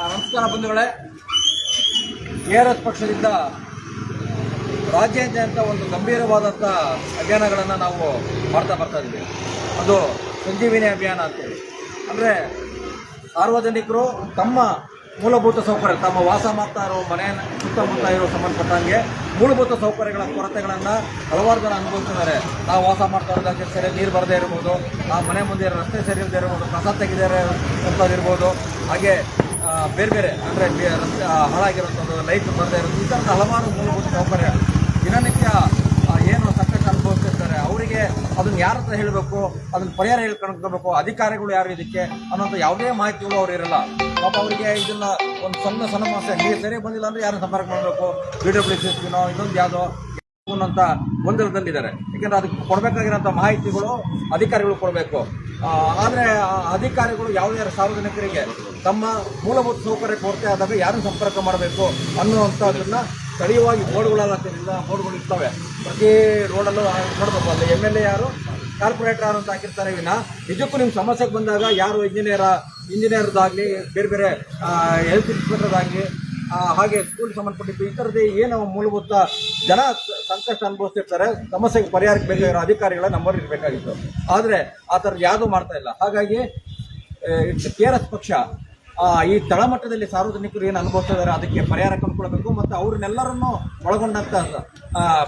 ನಮಸ್ಕಾರ ಬಂಧುಗಳೇ. K R S ಪಕ್ಷದಿಂದ ರಾಜ್ಯಾದ್ಯಂತ ಒಂದು ಗಂಭೀರವಾದಂಥ ಅಭಿಯಾನಗಳನ್ನು ನಾವು ಮಾಡ್ತಾ ಬರ್ತಾ ಇದ್ದೀವಿ. ಅದು ಸಂಜೀವಿನಿ ಅಭಿಯಾನ ಅಂತೇಳಿ. ಅಂದರೆ ಸಾರ್ವಜನಿಕರು ತಮ್ಮ ಮೂಲಭೂತ ಸೌಕರ್ಯ, ತಮ್ಮ ವಾಸ ಮಾಡ್ತಾ ಇರೋ ಮನೆಯ ಸುತ್ತಮುತ್ತ ಇರೋ ಸಂಬಂಧಪಟ್ಟಂಗೆ ಮೂಲಭೂತ ಸೌಕರ್ಯಗಳ ಕೊರತೆಗಳನ್ನು ಹಲವಾರು ಜನ ಅನುಭವಿಸ್ತಿದ್ದಾರೆ ನಾವು ವಾಸ ಮಾಡ್ತಾ ಇರೋದಕ್ಕೆ ಸರಿ ನೀರು ಬರದೇ ಇರ್ಬೋದು ಆ ಮನೆ ಮುಂದೆ ರಸ್ತೆ ಸರಿ ಇಲ್ಲದೇ ಇರ್ಬೋದು, ಕಸ ತೆಗೆದೇ ಇರ್ಬೋದು ಹಾಗೆ ಬೇರೆ ಬೇರೆ, ಅಂದರೆ ರಸ್ತೆ ಹಾಳಾಗಿರುವಂಥದ್ದು ಲೈಟ್ ಬರದೇ ಇರೋದು, ಈ ಥರದ ಹಲವಾರು ಮೂಲಭೂತ ಸೌಕರ್ಯ. ದಿನನಿತ್ಯ ಏನು ಸಂಕಷ್ಟ ಅನುಭವಿಸ್ತಿರ್ತಾರೆ ಅವರಿಗೆ ಅದನ್ನು ಯಾರ ಹತ್ರ ಹೇಳಬೇಕು, ಅದನ್ನು ಪರಿಹಾರ ಹೇಳ್ಕೊಂಡ್ಬೇಕು ಅಧಿಕಾರಿಗಳು ಯಾರು ಇದಕ್ಕೆ ಅನ್ನೋಂಥ ಯಾವುದೇ ಮಾಹಿತಿಗಳು ಅವ್ರು ಇರಲ್ಲ. ಪಾಪ ಅವರಿಗೆ ಇದನ್ನ ಒಂದು ಸಣ್ಣ ಸಣ್ಣ ಸಮಸ್ಯೆ ನೀರು ಸರಿ ಬಂದಿಲ್ಲ ಅಂದರೆ ಯಾರನ್ನ ಸಂಪರ್ಕ ಮಾಡಬೇಕು? ಬಿ ಡಬ್ಲ್ಯೂ ಸಿ ಇನ್ನೊಂದು ಯಾವುದೋ ಅಂತ ಗೊಂದಲದಲ್ಲಿದ್ದಾರೆ. ಯಾಕೆಂದ್ರೆ ಅದಕ್ಕೆ ಕೊಡಬೇಕಾಗಿರೋಂಥ ಮಾಹಿತಿಗಳು ಅಧಿಕಾರಿಗಳು ಕೊಡಬೇಕು. ಆದರೆ ಅಧಿಕಾರಿಗಳು ಯಾವುದೇ ಸಾರ್ವಜನಿಕರಿಗೆ ತಮ್ಮ ಮೂಲಭೂತ ಸೌಕರ್ಯ ಕೊರತೆ ಆದಾಗ ಯಾರನ್ನು ಸಂಪರ್ಕ ಮಾಡಬೇಕು ಅನ್ನುವಂಥದ್ದನ್ನ ಸ್ಥಳೀಯವಾಗಿ ಬೋರ್ಡ್ಗಳೆಲ್ಲ ಬೋರ್ಡ್ಗಳು ಇರ್ತವೆ. ಪ್ರತಿ ರೋಡಲ್ಲೂ ನೋಡಬೇಕು, ಅಲ್ಲಿ ಎಂ ಎಲ್ ಎ ಯಾರು, ಕಾರ್ಪೊರೇಟರ್ ಯಾರು ಅಂತ ಹಾಕಿರ್ತಾರೆ. ವಿನ ನಿಜಕ್ಕೂ ನಿಮ್ಮ ಸಮಸ್ಯೆಗೆ ಬಂದಾಗ ಯಾರು ಇಂಜಿನಿಯರ ಇಂಜಿನಿಯರ್ದಾಗಲಿ ಬೇರೆ ಬೇರೆ ಹೆಲ್ತ್ ಇನ್ಸ್ಪೆಕ್ಟರ್ದಾಗಲಿ ಹಾಗೆ ಸ್ಕೂಲ್ ಸಂಬಂಧಪಟ್ಟಿದ್ದು ಈ ಥರದ್ದು ಏನು ಮೂಲಭೂತ ಜನ ಸಂಕಷ್ಟ ಅನುಭವಿಸ್ತಿರ್ತಾರೆ, ಸಮಸ್ಯೆಗೆ ಪರಿಹಾರಕ್ಕೆ ಬೇಕಾಗಿರೋ ಅಧಿಕಾರಿಗಳ ನಂಬರ್ ಇರಬೇಕಾಗಿತ್ತು. ಆದರೆ ಆ ಥರದ್ದು ಯಾವುದೂ ಮಾಡ್ತಾ ಇಲ್ಲ. ಹಾಗಾಗಿ ಕೆ ಆರ್ ಎಸ್ ಪಕ್ಷ ಈ ತಳಮಟ್ಟದಲ್ಲಿ ಸಾರ್ವಜನಿಕರು ಏನು ಅನುಭವಿಸ್ತಿದ್ದಾರೆ ಅದಕ್ಕೆ ಪರಿಹಾರ ಕಂಡುಕೊಳ್ಬೇಕು ಮತ್ತು ಅವ್ರನ್ನೆಲ್ಲರನ್ನು ಒಳಗೊಂಡಂಥ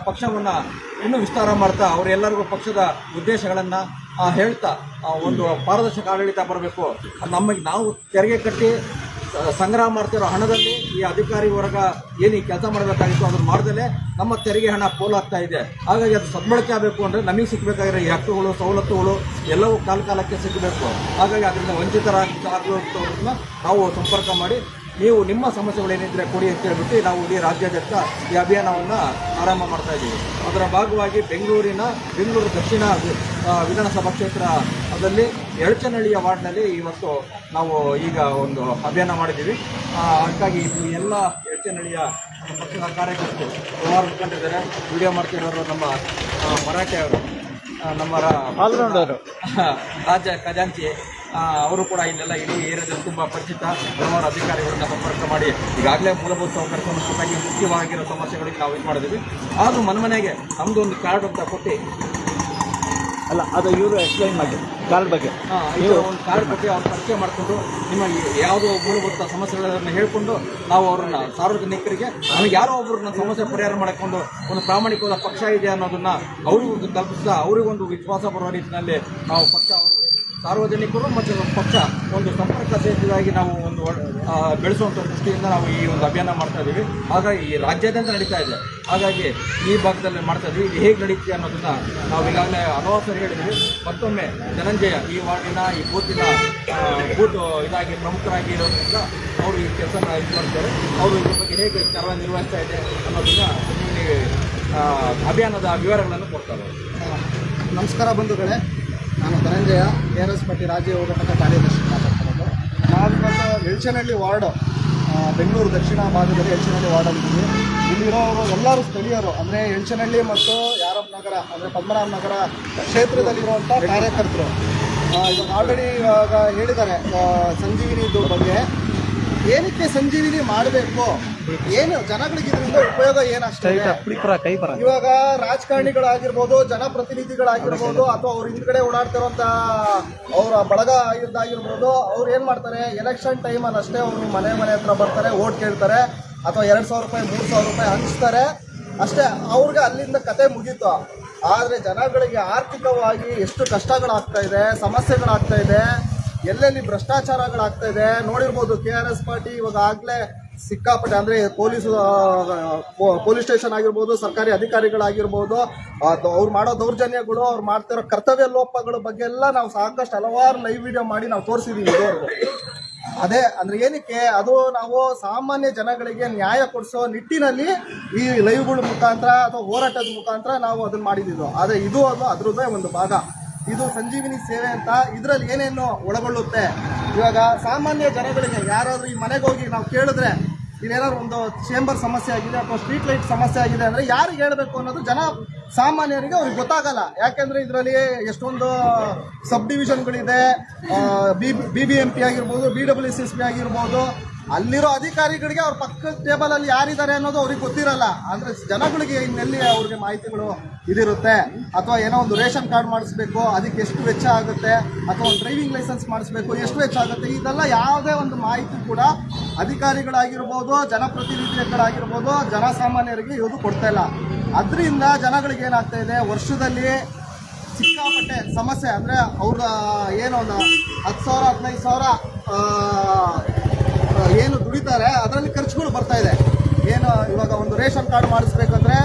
ಪಕ್ಷವನ್ನು ಇನ್ನೂ ವಿಸ್ತಾರ ಮಾಡ್ತಾ ಅವರೆಲ್ಲರಿಗೂ ಪಕ್ಷದ ಉದ್ದೇಶಗಳನ್ನು ಹೇಳ್ತಾ ಒಂದು ಪಾರದರ್ಶಕ ಆಡಳಿತ ಬರಬೇಕು. ನಮಗೆ ನಾವು ತೆರಿಗೆ ಕಟ್ಟಿ ಸಂಗ್ರಹ ಮಾಡ್ತಿರೋ ಹಣದಲ್ಲಿ ಈ ಅಧಿಕಾರಿ ವರ್ಗ ಏನು ಈ ಕೆಲಸ ಮಾಡಬೇಕಾಗಿತ್ತು ಅದನ್ನು ಮಾಡ್ದಲೇ ನಮ್ಮ ತೆರಿಗೆ ಹಣ ಪೋಲಾಗ್ತಾ ಇದೆ. ಹಾಗಾಗಿ ಅದು ಸದ್ಬಳಕೆ ಆಗಬೇಕು ಅಂದರೆ ನಮಗೆ ಸಿಗಬೇಕಾಗಿರೋ ಈ ಹಕ್ಕುಗಳು, ಸವಲತ್ತುಗಳು ಎಲ್ಲವೂ ಕಾಲ ಕಾಲಕ್ಕೆ ಸಿಗಬೇಕು. ಹಾಗಾಗಿ ಅದರಿಂದ ವಂಚಿತರಾಗಿರೋದನ್ನ ನಾವು ಸಂಪರ್ಕ ಮಾಡಿ ನೀವು ನಿಮ್ಮ ಸಮಸ್ಯೆಗಳೇನಿದ್ರೆ ಕೊಡಿ ಅಂತ ಹೇಳ್ಬಿಟ್ಟು ನಾವು ಇಡೀ ರಾಜ್ಯಾದ್ಯಂತ ಈ ಅಭಿಯಾನವನ್ನು ಆರಂಭ ಮಾಡ್ತಾ ಇದ್ದೀವಿ. ಅದರ ಭಾಗವಾಗಿ ಬೆಂಗಳೂರಿನ ಬೆಂಗಳೂರು ದಕ್ಷಿಣ ವಿಧಾನಸಭಾ ಕ್ಷೇತ್ರ ಅದರಲ್ಲಿ ಎಳಚನಹಳ್ಳಿಯ ವಾರ್ಡ್ನಲ್ಲಿ ಇವತ್ತು ನಾವು ಈಗ ಒಂದು ಅಭಿಯಾನ ಮಾಡಿದ್ದೀವಿ. ಹಾಗಾಗಿ ಈ ಎಲ್ಲ ಎಳಚನಹಳ್ಳಿಯ ಪಕ್ಷದ ಕಾರ್ಯಕರ್ತರು ಹಲವಾರು ಮುಖಂಡರಿದ್ದಾರೆ. ವಿಡಿಯೋ ಮಾಡ್ತಿರೋರು ನಮ್ಮ ಮರಾಠಿ ಅವರು ನಮ್ಮ ರಾಜ್ಯ ಖಜಾಂಚಿ ಅವರು ಕೂಡ ಇಲ್ಲೆಲ್ಲ ಇಡೀ ಏರಿಯಾದಲ್ಲಿ ತುಂಬ ಪರಿಚಿತ ಹಲವಾರು ಅಧಿಕಾರಿಗಳನ್ನ ಸಂಪರ್ಕ ಮಾಡಿ ಈಗಾಗಲೇ ಮೂಲಭೂತ ಸೌಕರ್ಯ ಕೊಟ್ಟಾಗಿ ಮುಖ್ಯವಾಗಿರೋ ಸಮಸ್ಯೆಗಳಿಗೆ ನಾವು ಇದು ಮಾಡಿದ್ವಿ ಆದರೂ ಮನೆಮನೆಗೆ ನಮ್ಮದು ಒಂದು ಕಾರ್ಡ್ ಅಂತ ಕೊಟ್ಟು ಅಲ್ಲ ಅದು ಇವರು ಎಕ್ಸ್ಪ್ಲೈನ್ ಮಾಡಿ ಕಾರ್ಡ್ ಬಗ್ಗೆ. ಈ ಒಂದು ಕಾರ್ಡ್ ಬಗ್ಗೆ ಅವ್ರು ಪರಿಚಯ ಮಾಡಿಕೊಂಡು ನಿಮ್ಮ ಯಾವುದೋ ಮೂಲಭೂತ ಸಮಸ್ಯೆಗಳನ್ನು ಹೇಳಿಕೊಂಡು ನಾವು ಅವ್ರನ್ನ ಸಾರ್ವಜನಿಕರಿಗೆ ನಮಗೆ ಯಾರೋ ಒಬ್ಬರು ನನ್ನ ಸಮಸ್ಯೆ ಪರಿಹಾರ ಮಾಡಿಕೊಂಡು ಒಂದು ಪ್ರಾಮಾಣಿಕವಾದ ಪಕ್ಷ ಇದೆ ಅನ್ನೋದನ್ನ ಅವರಿಗೂ ಕಲ್ಪಿಸ್ತಾ ಅವರಿಗೊಂದು ವಿಶ್ವಾಸ ಬರುವ ರೀತಿಯಲ್ಲಿ ನಾವು ಪಕ್ಷ ಸಾರ್ವಜನಿಕರು ಮತ್ತು ಪಕ್ಷ ಒಂದು ಸಂಪರ್ಕ ಸೇತುವಾಗಿ ನಾವು ಒಂದು ಬೆಳೆಸುವಂಥ ದೃಷ್ಟಿಯಿಂದ ನಾವು ಈ ಒಂದು ಅಭಿಯಾನ ಮಾಡ್ತಾ ಇದ್ದೀವಿ. ಹಾಗಾಗಿ ಈ ರಾಜ್ಯಾದ್ಯಂತ ನಡೀತಾ ಇದೆ. ಹಾಗಾಗಿ ಈ ಭಾಗದಲ್ಲಿ ಮಾಡ್ತಾ ಇದ್ವಿ ಇದು ಹೇಗೆ ನಡೀತೀವಿ ಅನ್ನೋದನ್ನು ನಾವು ಈಗಾಗಲೇ ಹಲವಾರು ಸರಿ ಹೇಳಿದ್ವಿ ಮತ್ತೊಮ್ಮೆ ಧನಂಜಯ ಈ ವಾರ್ಡಿನ ಈ ಬೂತಿನ ಬೂತ್ ಇದಾಗಿ ಪ್ರಮುಖರಾಗಿ ಇರೋದ್ರಿಂದ ಅವರು ಈ ಕೆಲಸನ ಇದು ಮಾಡ್ತಾರೆ. ಅವರು ಇದ್ರ ಬಗ್ಗೆ ಹೇಗೆ ಕಾರ್ಯನಿರ್ವಹಿಸ್ತಾ ಇದೆ ಅನ್ನೋದನ್ನು ಅಭಿಯಾನದ ವಿವರಗಳನ್ನು ಕೊಡ್ತಾರೆ ನಮಸ್ಕಾರ ಬಂಧುಗಳೇ. ನಾನು ಧನಂಜಯ, ಕೆ ಆರ್ ಎಸ್ ಪಟ್ಟಿ ರಾಜ್ಯ ಘಟಕ ಕಾರ್ಯದರ್ಶಿ ಮಾತಾಡ್ತಿರೋದು. ನಾನು ಎಳ್ಚನಹಳ್ಳಿ ವಾರ್ಡು ವಾರ್ಡ್ ಬೆಂಗಳೂರು ದಕ್ಷಿಣ ಭಾಗದಲ್ಲಿ ಎಳ್ಚನಹಳ್ಳಿ ವಾರ್ಡಲ್ಲಿದ್ದೀವಿ ಇಲ್ಲಿರೋರು ಎಲ್ಲರೂ ಸ್ಥಳೀಯರು, ಅಂದರೆ ಎಳ್ಚನಹಳ್ಳಿ ಮತ್ತು ಯಾರಪ್ಪ ನಗರ, ಅಂದರೆ ಪದ್ಮನಾಭ ನಗರ ಕ್ಷೇತ್ರದಲ್ಲಿರುವಂಥ ಕಾರ್ಯಕರ್ತರು. ಇವಾಗ ಆಲ್ರೆಡಿ ಇವಾಗ ಹೇಳಿದ್ದಾರೆ ಸಂಜೀವಿನಿದು ಬಗ್ಗೆ. ಏನಕ್ಕೆ ಸಂಜೀವಿನಿ ಮಾಡಬೇಕು? ಏನು ಜನಗಳಿಗೆ ಇದರಿಂದ ಉಪಯೋಗ ಏನಷ್ಟೇ? ಇವಾಗ ರಾಜಕಾರಣಿಗಳಾಗಿರ್ಬೋದು ಜನಪ್ರತಿನಿಧಿಗಳಾಗಿರ್ಬೋದು ಅಥವಾ ಅವ್ರ ಹಿಂದ್ಗಡೆ ಓಡಾಡ್ತಿರೋಂತ ಅವರ ಬಳಗ ಇದ್ದಾಗಿರ್ಬೋದು ಅವ್ರು ಏನು ಮಾಡ್ತಾರೆ? ಎಲೆಕ್ಷನ್ ಟೈಮಲ್ಲಿ ಅಷ್ಟೇ ಅವರು ಮನೆ ಮನೆ ಹತ್ರ ಬರ್ತಾರೆ ಓಟ್ ಕೇಳ್ತಾರೆ. ಅಥವಾ ಎರಡು ಸಾವಿರ ರೂಪಾಯಿ ಮೂರು ಸಾವಿರ ರೂಪಾಯಿ ಹಂಚ್ತಾರೆ. ಅಷ್ಟೇ ಅವ್ರಿಗೆ ಅಲ್ಲಿಂದ ಕತೆ ಮುಗೀತು. ಆದರೆ ಜನಗಳಿಗೆ ಆರ್ಥಿಕವಾಗಿ ಎಷ್ಟು ಕಷ್ಟಗಳಾಗ್ತಾ ಇದೆ ಸಮಸ್ಯೆಗಳಾಗ್ತಾ ಇದೆ. ಎಲ್ಲೆಲ್ಲಿ ಭ್ರಷ್ಟಾಚಾರಗಳಾಗ್ತಾ ಇದೆ ನೋಡಿರ್ಬೋದು, ಕೆ ಆರ್ ಎಸ್ ಪಾರ್ಟಿ ಇವಾಗ ಆಗಲೇ ಸಿಕ್ಕಾಪಟ್ಟೆ, ಅಂದರೆ ಪೊಲೀಸ್ ಪೊಲೀಸ್ ಸ್ಟೇಷನ್ ಆಗಿರ್ಬೋದು, ಸರ್ಕಾರಿ ಅಧಿಕಾರಿಗಳಾಗಿರ್ಬೋದು ಅವ್ರು ಮಾಡೋ ದೌರ್ಜನ್ಯಗಳು, ಅವ್ರು ಮಾಡ್ತಿರೋ ಕರ್ತವ್ಯ ಲೋಪಗಳ ಬಗ್ಗೆ ಎಲ್ಲ ನಾವು ಸಾಕಷ್ಟು ಹಲವಾರು ಲೈವ್ ವಿಡಿಯೋ ಮಾಡಿ ನಾವು ತೋರಿಸಿದ್ದೀವಿ ಇದುವರೆಗೂ. ಅದೇ, ಅಂದ್ರೆ ಏನಕ್ಕೆ, ಅದು ನಾವು ಸಾಮಾನ್ಯ ಜನಗಳಿಗೆ ನ್ಯಾಯ ಕೊಡಿಸೋ ನಿಟ್ಟಿನಲ್ಲಿ ಈ ಲೈವ್ಗಳ ಮುಖಾಂತರ ಅಥವಾ ಹೋರಾಟದ ಮುಖಾಂತರ ನಾವು ಅದನ್ನ ಮಾಡಿದ್ದು ಆದರೆ ಇದು ಅದು ಅದ್ರದ್ದೇ ಒಂದು ಭಾಗ. ಇದು ಸಂಜೀವಿನಿ ಸೇವೆ ಅಂತ ಇದರಲ್ಲಿ ಏನೇನು ಒಳಗೊಳ್ಳುತ್ತೆ. ಇವಾಗ ಸಾಮಾನ್ಯ ಜನಗಳಿಗೆ ಯಾರಾದರೂ ಈ ಮನೆಗೆ ಹೋಗಿ ನಾವು ಕೇಳಿದ್ರೆ ಇಲ್ಲೇನಾದ್ರು ಒಂದು ಚೇಂಬರ್ ಸಮಸ್ಯೆ ಆಗಿದೆ ಅಥವಾ ಸ್ಟ್ರೀಟ್ ಲೈಟ್ ಸಮಸ್ಯೆ ಆಗಿದೆ ಅಂದರೆ ಯಾರಿಗೆ ಹೇಳಬೇಕು ಅನ್ನೋದು ಜನ ಸಾಮಾನ್ಯರಿಗೆ ಅವ್ರಿಗೆ ಗೊತ್ತಾಗಲ್ಲ. ಯಾಕೆಂದರೆ ಇದರಲ್ಲಿ ಎಷ್ಟೊಂದು sub ಡಿವಿಷನ್ಗಳಿದೆ B B B M P ಆಗಿರ್ಬೋದು B W C S P ಆಗಿರ್ಬೋದು ಅಲ್ಲಿರೋ ಅಧಿಕಾರಿಗಳಿಗೆ ಅವ್ರ ಪಕ್ಕದ ಟೇಬಲ್ ಅಲ್ಲಿ ಯಾರಿದ್ದಾರೆ ಅನ್ನೋದು ಅವ್ರಿಗೆ ಗೊತ್ತಿರಲ್ಲ. ಅಂದ್ರೆ ಜನಗಳಿಗೆ ಇನ್ನೆಲ್ಲಿ ಅವ್ರಿಗೆ ಮಾಹಿತಿಗಳು ಇದಿರುತ್ತೆ? ಅಥವಾ ಏನೋ ಒಂದು ರೇಷನ್ ಕಾರ್ಡ್ ಮಾಡಿಸ್ಬೇಕು, ಅದಕ್ಕೆ ಎಷ್ಟು ವೆಚ್ಚ ಆಗುತ್ತೆ, ಅಥವಾ ಒಂದು ಡ್ರೈವಿಂಗ್ ಲೈಸೆನ್ಸ್ ಮಾಡಿಸ್ಬೇಕು, ಎಷ್ಟು ವೆಚ್ಚ ಆಗುತ್ತೆ, ಇದೆಲ್ಲ ಯಾವುದೇ ಒಂದು ಮಾಹಿತಿ ಕೂಡ ಅಧಿಕಾರಿಗಳಾಗಿರ್ಬೋದು, ಜನಪ್ರತಿನಿಧಿಗಳಾಗಿರ್ಬೋದು, ಜನಸಾಮಾನ್ಯರಿಗೆ ಇದು ಕೊಡ್ತಾ ಇಲ್ಲ. ಅದರಿಂದ ಜನಗಳಿಗೆ ಏನಾಗ್ತಾ ಇದೆ? ವರ್ಷದಲ್ಲಿ ಸಿಕ್ಕಾಪಟ್ಟೆ ಸಮಸ್ಯೆ. ಅಂದರೆ ಅವ್ರ ಏನೋ ಒಂದು ಹತ್ತು ಸಾವಿರ, ಹದಿನೈದು ಸಾವಿರ ಏನು ದುಡಿತಾರೆ, ಅದರಲ್ಲಿ ಖರ್ಚುಗಳು ಬರ್ತಾ ಇದೆ. ಏನು ಇವಾಗ ಒಂದು ರೇಷನ್ ಕಾರ್ಡ್ ಮಾಡಿಸ್ಬೇಕಂದ್ರೆ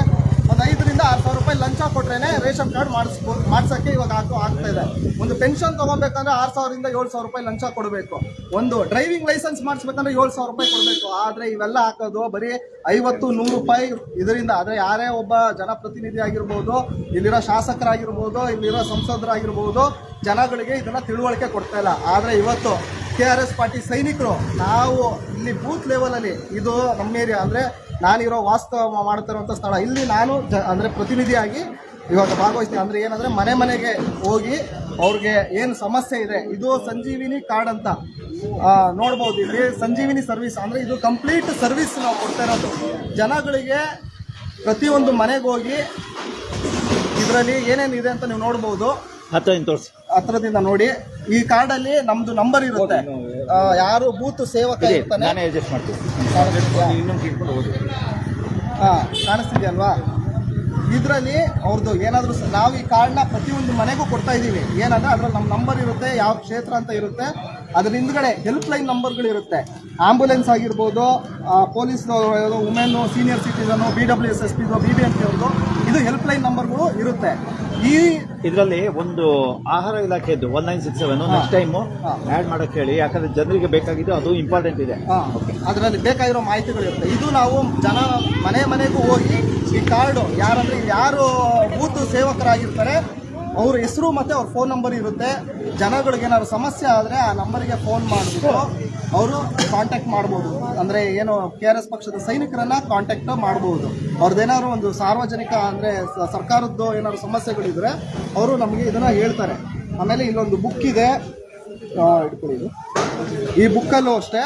ಒಂದು ಐದರಿಂದ ಆರು ಸಾವಿರ ರೂಪಾಯಿ ಲಂಚ ಕೊಟ್ರೇನೆ ರೇಷನ್ ಕಾರ್ಡ್ ಮಾಡಿಸ್ಬೋದು ಮಾಡ್ಸೋಕ್ಕೆ ಇವಾಗ ಹಾಕು ಆಗ್ತಾ ಇದೆ. ಒಂದು ಪೆನ್ಷನ್ ತೊಗೊಬೇಕಂದ್ರೆ ಆರು ಸಾವಿರದಿಂದ ಏಳು ಸಾವಿರ ರೂಪಾಯಿ ಲಂಚ ಕೊಡಬೇಕು. ಒಂದು ಡ್ರೈವಿಂಗ್ ಲೈಸೆನ್ಸ್ ಮಾಡಿಸ್ಬೇಕಂದ್ರೆ ಏಳು ಸಾವಿರ ರೂಪಾಯಿ ಕೊಡಬೇಕು. ಆದರೆ ಇವೆಲ್ಲ ಹಾಕೋದು ಬರೀ ಐವತ್ತು ನೂರು ರೂಪಾಯಿ ಇದರಿಂದ. ಆದರೆ ಯಾರೇ ಒಬ್ಬ ಜನಪ್ರತಿನಿಧಿ ಆಗಿರ್ಬೋದು, ಇಲ್ಲಿರೋ ಶಾಸಕರಾಗಿರ್ಬೋದು, ಇಲ್ಲಿರೋ ಸಂಸದರಾಗಿರ್ಬೋದು, ಜನಗಳಿಗೆ ಇದನ್ನು ತಿಳುವಳಿಕೆ ಕೊಡ್ತಾ ಇಲ್ಲ. ಆದರೆ ಇವತ್ತು ಕೆ ಆರ್ ಎಸ್ ಪಾರ್ಟಿ ಸೈನಿಕರು, ನಾವು ಇಲ್ಲಿ ಬೂತ್ ಲೆವೆಲಲ್ಲಿ ಇದು ನಮ್ಮ ಏರಿಯಾ ಅಂದರೆ ನಾನಿರೋ ವಾಸ್ತವ ಮಾಡ್ತಿರೋಂಥ ಸ್ಥಳ. ಇಲ್ಲಿ ನಾನು ಜ ಅಂದರೆ ಪ್ರತಿನಿಧಿಯಾಗಿ ಇವಾಗ ಭಾಗವಹಿಸ್ತೀನಿ. ಅಂದರೆ ಏನಂದರೆ ಮನೆ ಮನೆಗೆ ಹೋಗಿ ಅವ್ರಿಗೆ ಏನು ಸಮಸ್ಯೆ ಇದೆ, ಇದು ಸಂಜೀವಿನಿ ಕಾರ್ಡ್ ಅಂತ ನೋಡ್ಬೋದು. ಇಲ್ಲಿ ಸಂಜೀವಿನಿ ಸರ್ವಿಸ್ ಅಂದರೆ ಇದು ಕಂಪ್ಲೀಟ್ ಸರ್ವಿಸ್ ನಾವು ಕೊಡ್ತಾ ಇರೋದು. ಜನಗಳಿಗೆ ಪ್ರತಿಯೊಂದು ಮನೆಗೆ ಹೋಗಿ ಇದರಲ್ಲಿ ಏನೇನಿದೆ ಅಂತ ನೀವು ನೋಡ್ಬೋದು. ಹತ್ತು ಇನ್ನು ತೋರಿಸಿ. ಹತ್ರದಿಂದ ನೋಡಿ. ಈ ಕಾರ್ಡಲ್ಲಿ ನಮ್ದು ನಂಬರ್ ಇರುತ್ತೆ. ಆ, ಯಾರು ಬೂತ್ ಸೇವಕ ಇದೆ ಇರ್ತಾನೆ. ನಾನೇ ಅಡ್ಜಸ್ಟ್ ಮಾಡ್ತೀನಿ. ಹಾ ಕಾಣಿಸ್ತಿದೆಯಲ್ವಾ? ಇದರಲ್ಲಿ ಅವ್ರದ್ದು ಏನಾದರೂ ನಾವು ಈ ಕಾರ್ಡ್ನ ಪ್ರತಿಯೊಂದು ಮನೆಗೂ ಕೊಡ್ತಾ ಇದ್ದೀವಿ. ಏನಂದ್ರೆ ಅದ್ರಲ್ಲಿ ನಮ್ಮ ನಂಬರ್ ಇರುತ್ತೆ ಯಾವ ಕ್ಷೇತ್ರ ಅಂತ ಇರುತ್ತೆ. ಅದ್ರ ಹಿಂದ್ಗಡೆ ಹೆಲ್ಪ್ ಲೈನ್ ನಂಬರ್ಗಳು ಇರುತ್ತೆ. ಆಂಬುಲೆನ್ಸ್ ಆಗಿರ್ಬೋದು police women senior citizen B W S S P B B M P ಅವ್ರದ್ದು ಇದು ಹೆಲ್ಪ್ ಲೈನ್ ನಂಬರ್ಗಳು ಇರುತ್ತೆ. ಈ ಇದರಲ್ಲಿ ಒಂದು ಆಹಾರ ಇಲಾಖೆದ್ದು one nine six seven next time. Add ಮಾಡೋಕ್ಕೆ ಹೇಳಿ ಯಾಕಂದ್ರೆ ಜನರಿಗೆ ಬೇಕಾಗಿದ್ದು ಅದು ಇಂಪಾರ್ಟೆಂಟ್ ಇದೆ. ಅದರಲ್ಲಿ ಬೇಕಾಗಿರೋ ಮಾಹಿತಿಗಳಿರುತ್ತೆ ಇದು ನಾವು ಜನ ಮನೆ ಮನೆಗೂ ಹೋಗಿ ಈ ಕಾರ್ಡು ಯಾರಂದ್ರೆ ಯಾರು ಬೂತ್ ಸೇವಕರಾಗಿರ್ತಾರೆ ಅವ್ರ ಹೆಸರು ಮತ್ತೆ ಅವ್ರ ಫೋನ್ ನಂಬರ್ ಇರುತ್ತೆ. ಜನಗಳಿಗೆ ಏನಾದ್ರು ಸಮಸ್ಯೆ ಆದರೆ ಆ ನಂಬರಿಗೆ ಫೋನ್ ಮಾಡಿಬಿಟ್ಟು ಅವರು ಕಾಂಟ್ಯಾಕ್ಟ್ ಮಾಡ್ಬೋದು. ಅಂದರೆ ಏನು ಕೆ ಆರ್ ಎಸ್ ಪಕ್ಷದ ಸೈನಿಕರನ್ನು ಕಾಂಟ್ಯಾಕ್ಟ್ ಮಾಡ್ಬೋದು. ಅವ್ರದ್ದೇನಾದ್ರು ಒಂದು ಸಾರ್ವಜನಿಕ ಅಂದರೆ ಸರ್ಕಾರದ್ದು ಏನಾದ್ರು ಸಮಸ್ಯೆಗಳಿದ್ರೆ ಅವರು ನಮಗೆ ಇದನ್ನು ಹೇಳ್ತಾರೆ. ಆಮೇಲೆ ಇಲ್ಲೊಂದು ಬುಕ್ ಇದೆ. ಇಟ್ಕೊಳ್ಳಿ ಈ ಬುಕ್ಕಲ್ಲೂ ಅಷ್ಟೇ.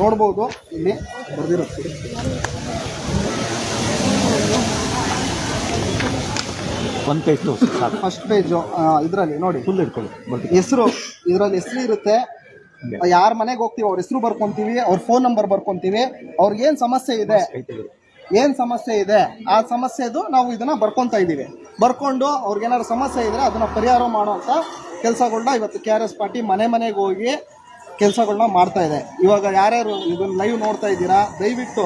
ನೋಡ್ಬೋದು ಇಲ್ಲಿ ಬರ್ದಿರುತ್ತೆ ಒಂದು ಪೇಜ್ ಸಾಕು. ಫಸ್ಟ್ ಪೇಜು ಇದರಲ್ಲಿ ನೋಡಿ. ಫುಲ್ ಇಟ್ಕೊಳ್ಳಿ. ಹೆಸರು ಇದರಲ್ಲಿ ಹೆಸರು ಇರುತ್ತೆ. ಯಾರ ಮನೆಗೆ ಹೋಗ್ತೀವಿ ಅವ್ರ ಹೆಸರು ಬರ್ಕೊಂತೀವಿ ಅವ್ರ ಫೋನ್ ನಂಬರ್ ಬರ್ಕೊಂತೀವಿ. ಅವ್ರಿಗೆ ಏನು ಸಮಸ್ಯೆ ಇದೆ? ಏನು ಸಮಸ್ಯೆ ಇದೆ? ಆ ಸಮಸ್ಯೆದು ನಾವು ಇದನ್ನ ಬರ್ಕೊಂತ ಇದ್ದೀವಿ. ಬರ್ಕೊಂಡು ಅವ್ರಿಗೇನಾದ್ರು ಸಮಸ್ಯೆ ಇದ್ರೆ ಅದನ್ನ ಪರಿಹಾರ ಮಾಡುವಂಥ ಕೆಲಸಗಳನ್ನ ಇವತ್ತು ಕೆ ಆರ್ ಎಸ್ ಪಾರ್ಟಿ ಮನೆ ಮನೆಗೆ ಹೋಗಿ ಕೆಲಸಗಳನ್ನ ಮಾಡ್ತಾ ಇದೆ. ಇವಾಗ ಯಾರ್ಯಾರು ಇದನ್ನ ಲೈವ್ ನೋಡ್ತಾ ಇದ್ದೀರಾ ದಯವಿಟ್ಟು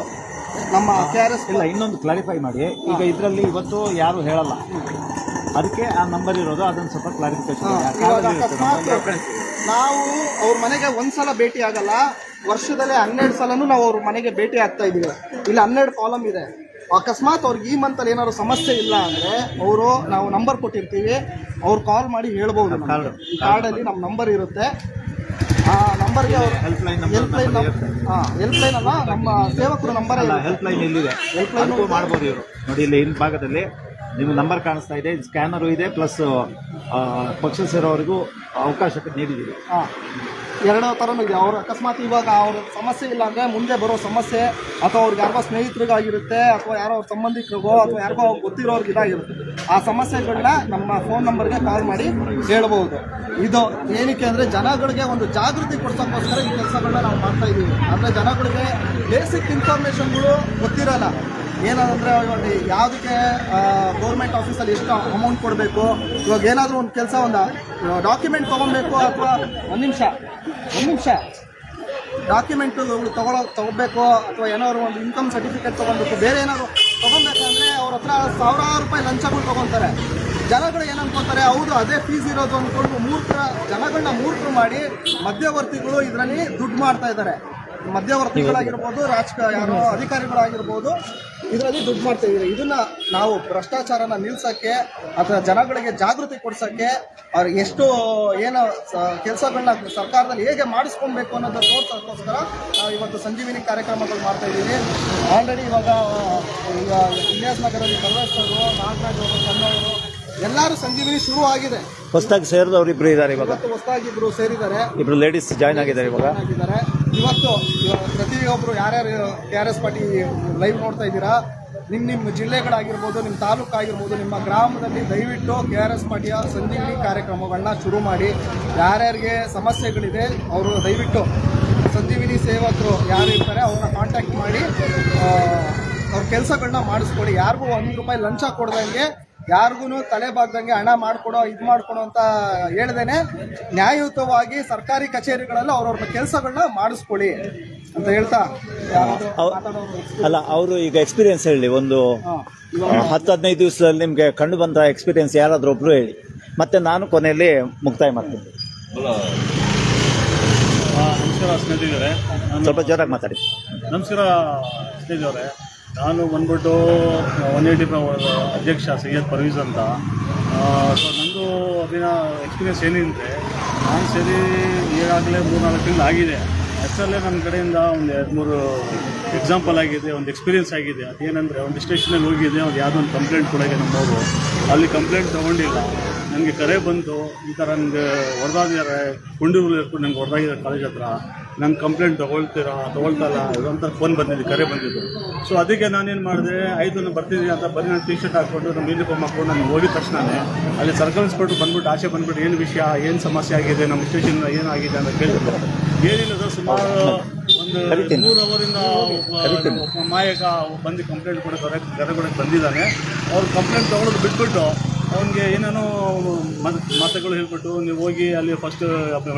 ನಮ್ಮ ಕೆ ಆರ್ ಎಸ್ ಇಲ್ಲ ಇನ್ನೊಂದು ಕ್ಲಾರಿಫೈ ಮಾಡಿ. ಈಗ ಇದರಲ್ಲಿ ಇವತ್ತು ಯಾರು ಹೇಳಲ್ಲ. ಅದಕ್ಕೆ ಆ ನಂಬರ್ ಇರೋದು ಅದನ್ನು ಸ್ವಲ್ಪ ಕ್ಲಾರಿಫಿಕೇಶನ್ ನಾವು ಅವ್ರ ಮನೆಗೆ ಒಂದ್ಸಲ ಭೇಟಿ ಆಗಲ್ಲ. ವರ್ಷದಲ್ಲೇ ಹನ್ನೆರಡು ಸಲನೂ ನಾವು ಅವ್ರ ಮನೆಗೆ ಭೇಟಿ ಆಗ್ತಾ ಇದ್ದೀವಿ. ಇಲ್ಲಿ ಹನ್ನೆರಡು ಕಾಲಮ್ ಇದೆ. ಅಕಸ್ಮಾತ್ ಅವ್ರಿಗೆ ಈ ಮಂತಲ್ಲಿ ಏನಾದ್ರು ಸಮಸ್ಯೆ ಇಲ್ಲ ಅಂದ್ರೆ ಅವರು ನಾವು ನಂಬರ್ ಕೊಟ್ಟಿರ್ತೀವಿ. ಅವ್ರು ಕಾಲ್ ಮಾಡಿ ಹೇಳ್ಬೋದು ಕಾರ್ಡಲ್ಲಿ ನಮ್ಮ ನಂಬರ್ ಇರುತ್ತೆ. ಆ ನಂಬರ್ಗೆ ಅವರು ಹೆಲ್ಪ್ಲೈನ್ ಹೆಲ್ಪ್ ಲೈನ್ ನಂಬರ್ ಹಾಂ ಹೆಲ್ಪ್ ಲೈನ್ ಅಲ್ಲ ನಮ್ಮ ಸೇವಕರು ನಂಬರ್ ಹೆಲ್ಪ್ಲೈನ್ ಹೆಲ್ಪ್ ಲೈನ್ ಇಲ್ಲಿದೆ ಅದಕ್ಕೂ ಮಾಡ್ಬೋದು ಇವರು. ನೋಡಿ ಇಲ್ಲಿ ಹಿಂಭಾಗದಲ್ಲಿ ಭಾಗದಲ್ಲಿ ನಿಮ್ಮ ನಂಬರ್ ಕಾಣಿಸ್ತಾ ಇದೆ. ಸ್ಕ್ಯಾನರು ಇದೆ ಪ್ಲಸ್ ಪಕ್ಷ ಸೇರೋವರೆಗೂ ಅವಕಾಶ ನೀಡಿದ್ದೀವಿ. ಹಾಂ ಎರಡೋ ಥರನೂ ಇದೆ. ಅವ್ರು ಅಕಸ್ಮಾತ್ ಇವಾಗ ಅವ್ರ ಸಮಸ್ಯೆ ಇಲ್ಲ ಅಂದರೆ ಮುಂದೆ ಬರೋ ಸಮಸ್ಯೆ ಅಥವಾ ಅವ್ರಿಗೆ ಯಾರಿಗೋ ಸ್ನೇಹಿತರಿಗಾಗಿರುತ್ತೆ ಅಥವಾ ಯಾರೋ ಅವ್ರ ಸಂಬಂಧಿಕರಿಗೋ ಅಥವಾ ಯಾರಿಗೋ ಅವ್ರು ಗೊತ್ತಿರೋರ್ಗೆ ಇದಾಗಿರುತ್ತೆ. ಆ ಸಮಸ್ಯೆಗಳನ್ನ ನಮ್ಮ ಫೋನ್ ನಂಬರ್ಗೆ ಕಾಲ್ ಮಾಡಿ ಹೇಳಬಹುದು ಇದು ಏನಕ್ಕೆ ಅಂದರೆ ಜನಗಳಿಗೆ ಒಂದು ಜಾಗೃತಿ ಕೊಡ್ಸೋಕ್ಕೋಸ್ಕರ ಈ ಕೆಲಸಗಳನ್ನ ನಾವು ಮಾಡ್ತಾ ಇದ್ದೀವಿ. ಅಂದರೆ ಜನಗಳಿಗೆ ಬೇಸಿಕ್ ಇನ್ಫಾರ್ಮೇಷನ್ಗಳು ಗೊತ್ತಿರಲ್ಲ. ಏನಂದರೆ ಇವಾಗ ಯಾವುದಕ್ಕೆ ಗೌರ್ಮೆಂಟ್ ಆಫೀಸಲ್ಲಿ ಎಷ್ಟು ಅಮೌಂಟ್ ಕೊಡಬೇಕು, ಇವಾಗ ಏನಾದರೂ ಒಂದು ಕೆಲಸ ಒಂದು ಡಾಕ್ಯುಮೆಂಟ್ ತೊಗೊಬೇಕು ಅಥವಾ ಒಂದು ನಿಮಿಷ ಒಂದು ನಿಮಿಷ. ಡಾಕ್ಯುಮೆಂಟ್ ತಗೊಳ್ಳೋ ತಗೋಬೇಕು ಅಥವಾ ಏನಾದ್ರು ಒಂದು ಇನ್ಕಮ್ ಸರ್ಟಿಫಿಕೇಟ್ ತೊಗೊಬೇಕು, ಬೇರೆ ಏನಾದ್ರು ತೊಗೊಬೇಕಂದ್ರೆ ಅವ್ರ ಹತ್ರ ಸಾವಿರಾರು ರೂಪಾಯಿ ಲಂಚಗಳು ತೊಗೊತಾರೆ. ಜನಗಳು ಏನು ಅನ್ಕೊಂತಾರೆ ಹೌದು, ಅದೇ ಫೀಸ್ ಇರೋದು ಅಂದ್ಕೊಂಡು ಮೂರ್ಖ ಜನಗಳನ್ನ ಮೂರ್ಖರು ಮಾಡಿ ಮಧ್ಯವರ್ತಿಗಳು ಇದರಲ್ಲಿ ದುಡ್ಡು ಮಾಡ್ತಾ ಇದ್ದಾರೆ. ಮಧ್ಯವರ್ತಿಗಳಾಗಿರ್ಬೋದು ರಾಜಕ ಯಾರೋ ಅಧಿಕಾರಿಗಳಾಗಿರ್ಬೋದು ಇದರಲ್ಲಿ ದುಡ್ಡು ಮಾಡ್ತಾ ಇದ್ದಾರೆ ಇದನ್ನ ನಾವು ಭ್ರಷ್ಟಾಚಾರನ ನಿಲ್ಸಕ್ಕೆ ಅಥವಾ ಜನಗಳಿಗೆ ಜಾಗೃತಿ ಕೊಡ್ಸಕ್ಕೆ ಅವ್ರು ಎಷ್ಟು ಏನು ಕೆಲಸಗಳನ್ನ ಸರ್ಕಾರದಲ್ಲಿ ಹೇಗೆ ಮಾಡಿಸ್ಕೊಬೇಕು ಅನ್ನೋದನ್ನ ತೋರ್ಸೋಕ್ಕೋಸ್ಕರ ನಾವು ಇವತ್ತು ಸಂಜೀವಿನಿ ಕಾರ್ಯಕ್ರಮಗಳು ಮಾಡ್ತಾ ಇದ್ದೀವಿ. ಆಲ್ರೆಡಿ ಇವಾಗ ಈಗ ಇಲಿಯಾಸ್ ನಗರಲ್ಲಿ ಸರ್ವೇಶ್ ಅವರು ನಾಗರಾಜ್ ಅವರು ಕನ್ನಡರು ಎಲ್ಲರೂ ಸಂಜೀವಿನಿ ಶುರು ಆಗಿದೆ. ಹೊಸದಾಗಿ ಸೇರಿದವರು ಇಬ್ರು ಇದ್ದಾರೆ ಇವಾಗ. ಹೊಸದಾಗಿ ಇಬ್ರು ಸೇರಿದ್ದಾರೆ. ಇಬ್ರು ಲೇಡೀಸ್ ಜಾಯ್ನ್ ಆಗಿದ್ದಾರೆ ಇವಾಗ. ಆಗಿದ್ದಾರೆ. ಇವತ್ತು, ಇವ- ಪ್ರತಿಯೊಬ್ಬರು ಯಾರ್ಯಾರು K R S party live ನೋಡ್ತಾ ಇದ್ದೀರಾ ನಿಮ್ಮ ನಿಮ್ಮ ಜಿಲ್ಲೆಗಳಾಗಿರ್ಬೋದು ನಿಮ್ಮ ತಾಲೂಕು ಆಗಿರ್ಬೋದು ನಿಮ್ಮ ಗ್ರಾಮದಲ್ಲಿ ದಯವಿಟ್ಟು ಕೆ ಆರ್ ಎಸ್ ಪಾರ್ಟಿಯ ಸಂಜೀವಿನಿ ಕಾರ್ಯಕ್ರಮಗಳನ್ನ ಶುರು ಮಾಡಿ. ಯಾರ್ಯಾರಿಗೆ ಸಮಸ್ಯೆಗಳಿದೆ, ಅವರು ದಯವಿಟ್ಟು ಸಂಜೀವಿನಿ ಸೇವಕರು ಯಾರು ಇರ್ತಾರೆ, ಅವ್ರನ್ನ ಕಾಂಟ್ಯಾಕ್ಟ್ ಮಾಡಿ ಅವ್ರ ಕೆಲಸಗಳನ್ನ ಮಾಡಿಸ್ಕೊಡಿ ಯಾರಿಗೂ ಒಂದು ರೂಪಾಯಿ ಲಂಚ ಕೊಡ್ದಂಗೆ ಯಾರಿಗೂ ತಲೆ ಬಾಗ್ದಂಗೆ ಹಣ ಮಾಡ್ಕೊಡೋ ಇದು ಮಾಡ್ಕೊಡೋ ಅಂತ ಹೇಳ್ದೇನೆ ನ್ಯಾಯಯುತವಾಗಿ ಸರ್ಕಾರಿ ಕಚೇರಿಗಳಲ್ಲಿ ಅವ್ರವ್ರ ಕೆಲಸಗಳನ್ನ ಮಾಡಿಸ್ಕೊಳ್ಳಿ ಅಂತ ಹೇಳ್ತಾ ಅಲ್ಲ ಅವರು ಈಗ ಎಕ್ಸ್ಪೀರಿಯನ್ಸ್ ಹೇಳಿ ಒಂದು ಹತ್ತು ಹದಿನೈದು ದಿವಸದಲ್ಲಿ ನಿಮಗೆ ಕಂಡು ಬಂದ ಎಕ್ಸ್ಪೀರಿಯನ್ಸ್ ಯಾರಾದರೂ ಒಬ್ರು ಹೇಳಿ. ಮತ್ತೆ ನಾನು ಕೊನೆಯಲ್ಲಿ ಮುಕ್ತಾಯ ಮಾಡ್ತೀನಿ. ನಮಸ್ಕಾರ ಸ್ನೇಹಿತರೆ. ಸ್ವಲ್ಪ ಜೋರಾಗಿ ಮಾತಾಡಿ. ನಮಸ್ಕಾರ ಸ್ನೇಹಿತರೆ. ನಾನು ಬಂದ್ಬಿಟ್ಟು ಒನ್ ಏಯ್ಟಿ ಅಧ್ಯಕ್ಷ, ಸೈಯದ್ ಪರ್ವೀಸ್ ಅಂತ. ಸೊ ನಂದು ಅದಿನ ಎಕ್ಸ್ಪೀರಿಯನ್ಸ್ ಏನಿದೆ, ನಾನು ಸೇರಿ ಈಗಾಗಲೇ ಮೂರ್ನಾಲ್ಕು ತಿಂಗಳು ಆಗಿದೆ. ಅಷ್ಟರಲ್ಲೇ ನನ್ನ ಕಡೆಯಿಂದ ಒಂದು ಎರಡು ಮೂರು ಎಕ್ಸಾಂಪಲ್ ಆಗಿದೆ, ಒಂದು ಎಕ್ಸ್ಪೀರಿಯನ್ಸ್ ಆಗಿದೆ. ಅದೇನೆಂದರೆ ಒಂದು ಸ್ಟೇಷನಲ್ಲಿ ಹೋಗಿದೆ ಒಂದು ಯಾವುದೋ ಒಂದು ಕಂಪ್ಲೇಂಟ್ ಕೊಡೋಕೆ ನಮ್ಮವರು. ಅಲ್ಲಿ ಕಂಪ್ಲೇಂಟ್ ತೊಗೊಂಡಿಲ್ಲ. ನನಗೆ ಕರೆ ಬಂತು. ಈ ಥರ ನನಗೆ ಹೊಡೆದಾಗಿದ್ದಾರೆ ಕುಂಡೂರಲ್ಲಿ ಇರ್ಕೊಂಡು ನನಗೆ ಹೊಡೆದಾಗಿದ್ದಾರೆ ಕಾಲೇಜ್ ಹತ್ರ. ನಂಗೆ ಕಂಪ್ಲೇಂಟ್ ತೊಗೊಳ್ತೀರಾ ತೊಗೊಳ್ತಲ್ಲ ಅಂತ ಫೋನ್ ಬಂದಿದ್ದು ಕರೆ ಬಂದಿದ್ದು ಸೊ ಅದಕ್ಕೆ ನಾನೇನು ಮಾಡಿದೆ ಆಯಿತು ನಾನು ಬರ್ತೀನಿ ಅಂತ ಬರೀ ನಾನು ಟಿ ಶರ್ಟ್ ಹಾಕ್ಕೊಂಡು ನಮ್ಮ ಯೂನಿಫಾರ್ಮ್ ಹಾಕೊಂಡು ನಾನು ಹೋಗಿದ ತಕ್ಷಣವೇ ಅಲ್ಲಿ ಸರ್ಕಲ್ ಇನ್ಸ್ಪೆಕ್ಟರ್ ಬಂದ್ಬಿಟ್ಟು ಆಚೆ ಬಂದ್ಬಿಟ್ಟು ಏನು ವಿಷಯ ಏನು ಸಮಸ್ಯೆ ಆಗಿದೆ ನಮ್ಮ ಸ್ಟೇಷನ್ ಏನಾಗಿದೆ ಅಂತ ಕೇಳಿದ್ರು ಏನಿಲ್ಲ ಸರ್ ಸುಮಾರು ಒಂದು. ಮೂರು ಅವರಿಂದ ಒಬ್ಬ ಮಾಯಕ ಬಂದು ಕಂಪ್ಲೇಂಟ್ ಕೂಡ ಕರೆ ಕರೆ ಕೊಡಕ್ಕೆ ಬಂದಿದ್ದಾನೆ. ಅವ್ರು ಕಂಪ್ಲೇಂಟ್ ತೊಗೊಳೋದು ಬಿಟ್ಬಿಟ್ಟು ಅವನಿಗೆ ಏನೇನೋ ಮತ್- ಮಾತುಗಳು ಹೇಳ್ಬಿಟ್ಟು ನೀವು ಹೋಗಿ ಅಲ್ಲಿ ಫಸ್ಟ್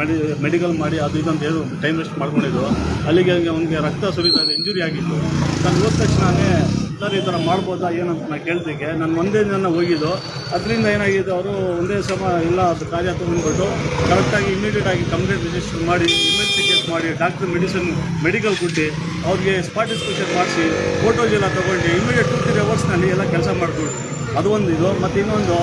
ಮೆಡಿ ಮೆಡಿಕಲ್ ಮಾಡಿ ಅದು ಇದು ಅಂತ ಹೇಳಿ ಟೈಮ್ ವೇಸ್ಟ್ ಮಾಡ್ಕೊಂಡಿದ್ದು. ಅಲ್ಲಿಗೆ ಅವನಿಗೆ ರಕ್ತ ಸುರಿತಾ ಇಂಜುರಿ ಆಗಿತ್ತು. ನಾನು ಹೋದ ತಕ್ಷಣವೇ ಸರ್ ಈ ಥರ ಮಾಡ್ಬೋದಾ ಏನಂತ ನಾನು ಕೇಳ್ತಿಗೆ ನಾನು ಒಂದೇ ದಿನ ಹೋಗಿದ್ದು. ಅದರಿಂದ ಏನಾಗಿದೆ, ಅವರು ಒಂದೇ ಸಮ ಇಲ್ಲ ಅದು ಕಾರ್ಯ ತೊಗೊಂಡ್ಬಿಟ್ಟು ಕರೆಕ್ಟಾಗಿ ಇಮಿಡಿಯೇಟ್ ಆಗಿ ಕಂಪ್ಲೇಂಟ್ ರಿಜಿಸ್ಟರ್ ಮಾಡಿ ಇನ್ವೆಸ್ಟಿಗೇಟ್ ಮಾಡಿ ಡಾಕ್ಟರ್ ಮೆಡಿಸಿನ್ ಮೆಡಿಕಲ್ ಕೊಟ್ಟು ಅವ್ರಿಗೆ ಸ್ಪಾಟ್ ಇನ್ಸ್ಪೆಕ್ಷನ್ ಮಾಡಿಸಿ ಫೋಟೋಸ್ ಎಲ್ಲ ತೊಗೊಂಡು ಇಮಿಡಿಯೇಟ್ ಟು ತ್ರೀ ಅವರ್ಸ್ನಲ್ಲಿ ಎಲ್ಲ ಕೆಲಸ ಮಾಡಿಕೊಡ್ರು ಅದು ಒಂದು ಇದು ಮತ್ತೆ ಇನ್ನೊಂದು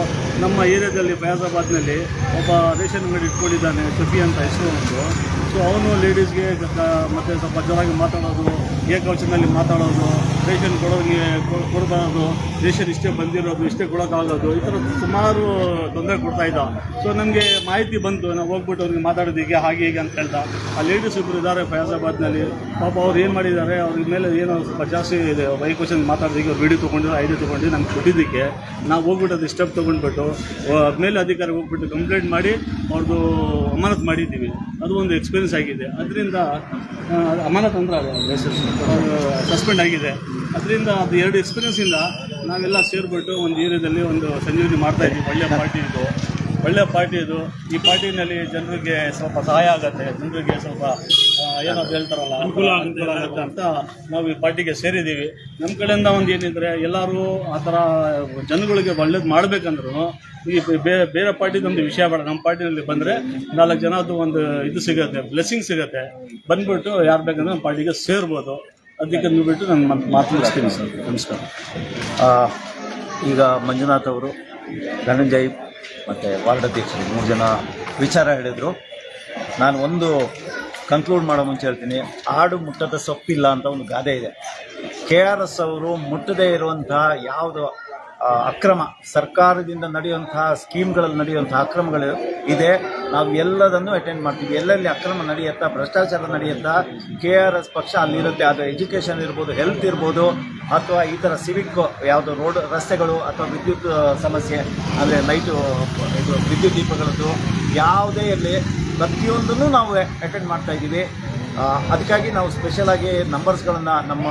ನಮ್ಮ ಏರಿಯಾದಲ್ಲಿ ಫಯಾಜಾಬಾದ್ನಲ್ಲಿ ಒಬ್ಬ ರೇಷನ್ ಅಂಗಡಿ ಇಟ್ಕೊಂಡಿದ್ದಾನೆ, ಶಫಿ ಅಂತ ಹೆಸರು ಒಂದು ಸೊ ಅವನು ಲೇಡೀಸ್ಗೆ ಮತ್ತು ಸ್ವಲ್ಪ ಜೋರಾಗಿ ಮಾತಾಡೋದು ಏಕವಚನದಲ್ಲಿ ಮಾತಾಡೋದು, ರೇಷನ್ ಕೊಡೋರಿಗೆ ಕೊಡಬಾರದು, ರೇಷನ್ ಇಷ್ಟೇ ಬಂದಿರೋದು, ಇಷ್ಟೇ ಕೊಡೋಕ್ಕಾಗೋದು, ಈ ಥರ ಸುಮಾರು ತೊಂದರೆ ಕೊಡ್ತಾ ಇದ್ದ. ಸೊ ನನಗೆ ಮಾಹಿತಿ ಬಂತು, ನಾವು ಹೋಗ್ಬಿಟ್ಟು ಅವ್ರಿಗೆ ಮಾತಾಡೋದಕ್ಕೆ ಹಾಗೆ, ಹೀಗೆ ಅಂತ ಹೇಳ್ತಾ ಆ ಲೇಡೀಸ್ ಇಬ್ಬರು ಇದ್ದಾರೆ ಫಯಾಜಾಬಾದ್ನಲ್ಲಿ. ಪಾಪ ಅವ್ರು ಏನು ಮಾಡಿದ್ದಾರೆ ಅವ್ರ ಮೇಲೆ ಏನೋ ಸ್ವಲ್ಪ ಜಾಸ್ತಿ ಇದೆ ವೈಕೋಷನ್ ಮಾತಾಡೋದಕ್ಕೆ ಅವ್ರು ವಿಡಿಯೋ ತೊಗೊಂಡು ಐಡಿ ತೊಗೊಂಡು ನಮ್ಗೆ ಕೊಟ್ಟಿದ್ದಕ್ಕೆ, ನಾವು ಹೋಗ್ಬಿಟ್ಟು ಅದು ಸ್ಟೆಪ್ ತೊಗೊಂಡ್ಬಿಟ್ಟು ಮೇಲೆ ಅಧಿಕಾರಿ ಹೋಗ್ಬಿಟ್ಟು ಕಂಪ್ಲೇಂಟ್ ಮಾಡಿ ಅವ್ರದ್ದು ಅಮಾನತ್ ಮಾಡಿದ್ದೀವಿ. ಅದು ಒಂದು ಎಕ್ಸ್ಪೀರಿಯನ್ಸ್ ಆಗಿದೆ. ಅದರಿಂದ ಅಮಾನತ್ ಅಂದ್ರೆ ಸಸ್ಪೆಂಡ್ ಆಗಿದೆ. ಅದರಿಂದ ಅದು ಎರಡು ಎಕ್ಸ್ಪೀರಿಯನ್ಸಿಂದ ನಾವೆಲ್ಲ ಸೇರಿಬಿಟ್ಟು ಒಂದು ಏರಿಯಾದಲ್ಲಿ ಒಂದು ಸಂಜೀವನಿ ಮಾಡ್ತಾ ಇದ್ದೀವಿ. ಒಳ್ಳೆಯ ಪಾರ್ಟಿ ಇದು. ಒಳ್ಳೆಯ ಪಾರ್ಟಿ ಇದು. ಈ ಪಾರ್ಟಿನಲ್ಲಿ ಜನರಿಗೆ ಸ್ವಲ್ಪ ಸಹಾಯ ಆಗುತ್ತೆ. ಜನರಿಗೆ ಸ್ವಲ್ಪ ಏನಾದ್ರು ಹೇಳ್ತಾರಲ್ಲ ಅನುಕೂಲ ಅನುಕೂಲ ಆಗುತ್ತೆ ಅಂತ ನಾವು ಈ ಪಾರ್ಟಿಗೆ ಸೇರಿದ್ದೀವಿ. ನಮ್ಮ ಕಡೆಯಿಂದ ಒಂದು ಏನಿದ್ರೆ ಎಲ್ಲರೂ ಆ ಥರ ಜನಗಳಿಗೆ ಒಳ್ಳೇದು ಮಾಡಬೇಕಂದ್ರೂ ಈ ಬೇ- ಬೇರೆ ಪಾರ್ಟಿದು ಒಂದು ವಿಷಯ ಬೇಡ. ನಮ್ಮ ಪಾರ್ಟಿನಲ್ಲಿ ಬಂದರೆ ನಾಲ್ಕು ಜನದ್ದು ಒಂದು ಇದು ಸಿಗುತ್ತೆ ಬ್ಲೆಸ್ಸಿಂಗ್ ಸಿಗುತ್ತೆ. ಬಂದ್ಬಿಟ್ಟು ಯಾರು ಬೇಕಂದ್ರೆ ನಮ್ಮ ಪಾರ್ಟಿಗೆ ಸೇರ್ಬೋದು. ಅದಕ್ಕೆ ಬಿಟ್ಟು ನಾನು ಮಾತು ಮಾತನಾಡಿಸ್ತೀನಿ ಸರ್. ನಮಸ್ಕಾರ. ಆ, ಈಗ ಮಂಜುನಾಥ್ ಅವರು ಧನಂಜಯ್ ಮತ್ತು ವಾರ್ಡ್ ಅಧ್ಯಕ್ಷರು ಮೂರು ಜನ ವಿಚಾರ ಹೇಳಿದರು. ನಾನು ಒಂದು ಕನ್ಕ್ಲೂಡ್ ಮಾಡೋ ಮುಂಚೆ ಹೇಳ್ತೀನಿ. ಹಾಡು ಮುಟ್ಟದ ಸೊಪ್ಪಿಲ್ಲ ಅಂತ ಒಂದು ಗಾದೆ ಇದೆ. ಕೆ ಆರ್ ಎಸ್ ಅವರು ಮುಟ್ಟದೇ ಇರುವಂತಹ ಯಾವುದು ಅಕ್ರಮ, ಸರ್ಕಾರದಿಂದ ನಡೆಯುವಂತಹ ಸ್ಕೀಮ್ಗಳಲ್ಲಿ ನಡೆಯುವಂತಹ ಅಕ್ರಮಗಳು ಇದೆ. ನಾವು ಎಲ್ಲದನ್ನು ಅಟೆಂಡ್ ಮಾಡ್ತೀವಿ. ಎಲ್ಲೆಲ್ಲಿ ಅಕ್ರಮ ನಡೆಯುತ್ತಾ, ಭ್ರಷ್ಟಾಚಾರ ನಡೆಯುತ್ತಾ ಕೆ ಆರ್ ಎಸ್ ಪಕ್ಷ ಅಲ್ಲಿರುತ್ತೆ. ಅದು ಎಜುಕೇಷನ್ ಇರ್ಬೋದು ಹೆಲ್ತ್ ಇರ್ಬೋದು, ಅಥವಾ ಈ ಥರ ಸಿವಿಕ್ ಯಾವುದು ರೋಡ್, ರಸ್ತೆಗಳು ಅಥವಾ ವಿದ್ಯುತ್ ಸಮಸ್ಯೆ, ಅಂದರೆ ಲೈಟು ಇದು ವಿದ್ಯುತ್ ದೀಪಗಳದ್ದು, ಯಾವುದೇ ಇರಲಿ. ಪ್ರತಿಯೊಂದನ್ನು ನಾವು ಅಟೆಂಡ್ ಮಾಡ್ತಾ ಇದ್ದೀವಿ. ಅದಕ್ಕಾಗಿ ನಾವು ಸ್ಪೆಷಲಾಗಿ ನಂಬರ್ಸ್ಗಳನ್ನು ನಮ್ಮ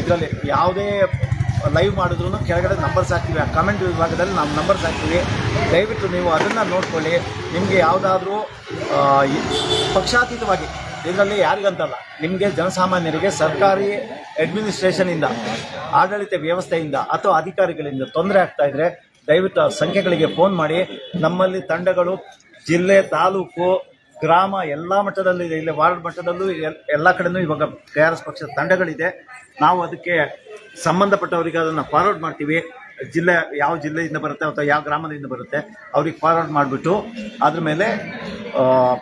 ಇದರಲ್ಲಿ ಯಾವುದೇ ಲೈವ್ ಮಾಡಿದ್ರು ಕೆಳಗಡೆ ನಂಬರ್ಸ್ ಹಾಕ್ತೀವಿ. ಆ ಕಮೆಂಟ್ ವಿಭಾಗದಲ್ಲಿ ನಾವು ನಂಬರ್ಸ್ ಹಾಕ್ತೀವಿ. ದಯವಿಟ್ಟು ನೀವು ಅದನ್ನು ನೋಡ್ಕೊಳ್ಳಿ. ನಿಮಗೆ ಯಾವುದಾದ್ರೂ ಪಕ್ಷಾತೀತವಾಗಿ, ಇದರಲ್ಲಿ ಯಾರಿಗಂತಲ್ಲ, ನಿಮಗೆ ಜನಸಾಮಾನ್ಯರಿಗೆ ಸರ್ಕಾರಿ ಅಡ್ಮಿನಿಸ್ಟ್ರೇಷನಿಂದ ಆಡಳಿತ ವ್ಯವಸ್ಥೆಯಿಂದ ಅಥವಾ ಅಧಿಕಾರಿಗಳಿಂದ ತೊಂದರೆ ಆಗ್ತಾ ಇದ್ರೆ ದಯವಿಟ್ಟು ಸಂಖ್ಯೆಗಳಿಗೆ ಫೋನ್ ಮಾಡಿ. ನಮ್ಮಲ್ಲಿ ತಂಡಗಳು ಜಿಲ್ಲೆ, ತಾಲೂಕು, ಗ್ರಾಮ ಎಲ್ಲ ಮಟ್ಟದಲ್ಲೂ ಇಲ್ಲಿ ವಾರ್ಡ್ ಮಟ್ಟದಲ್ಲೂ ಎಲ್- ಎಲ್ಲ ಕಡೆನೂ ಇವಾಗ ಕೆ ಆರ್ ಎಸ್ ಪಕ್ಷದ ತಂಡಗಳಿದೆ. ನಾವು ಅದಕ್ಕೆ ಸಂಬಂಧಪಟ್ಟವರಿಗೆ ಅದನ್ನು ಫಾರ್ವರ್ಡ್ ಮಾಡ್ತೀವಿ. ಜಿಲ್ಲೆ ಯಾವ ಜಿಲ್ಲೆಯಿಂದ ಬರುತ್ತೆ ಅಥವಾ ಯಾವ ಗ್ರಾಮದಿಂದ ಬರುತ್ತೆ ಅವ್ರಿಗೆ ಫಾರ್ವರ್ಡ್ ಮಾಡಿಬಿಟ್ಟು ಅದ್ರ ಮೇಲೆ